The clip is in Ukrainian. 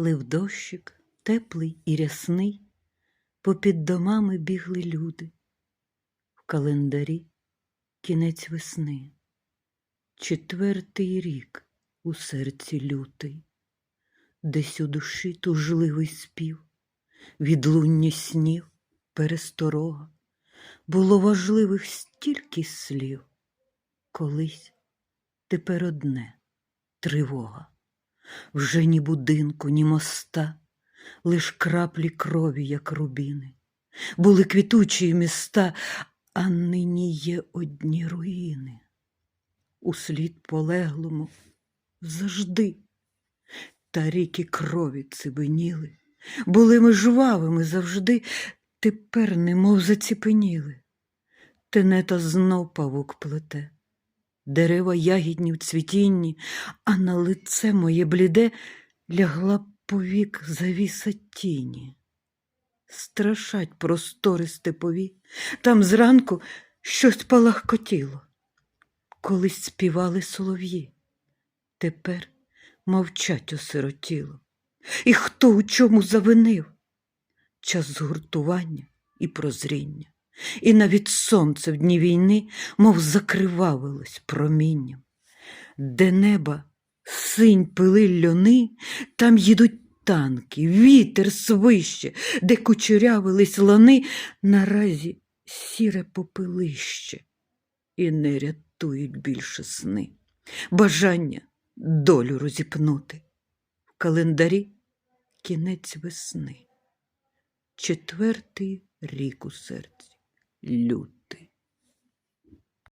Лив дощик, теплий і рясний, попід домами бігли люди. В календарі кінець весни, четвертий рік у серці лютий, десь у душі тужливий спів, відлуння снів, пересторога, було важливих стільки слів, колись тепер одне тривога. Вже ні будинку, ні моста, лиш краплі крові, як рубіни. Були квітучі міста, а нині є одні руїни. Услід полеглому завжди. Та ріки крові цибеніли, були ми жвавими завжди, тепер немов заціпеніли. Тенета знов павук плете дерева ягідні в цвітінні, а на лице моє бліде лягла повік завіса тіні. Страшать простори степові, там зранку щось палахкотіло. Колись співали солов'ї, тепер мовчать осиротіло. І хто у чому завинив? Час згуртування і прозріння. І навіть сонце в дні війни, мов закривавилось промінням. Де неба синь пили льони, там їдуть танки, вітер свище, де кучерявились лани, наразі сіре попелище, і не рятують більше сни. Бажання долю розіпнути. В календарі кінець весни, четвертий рік у серці люти.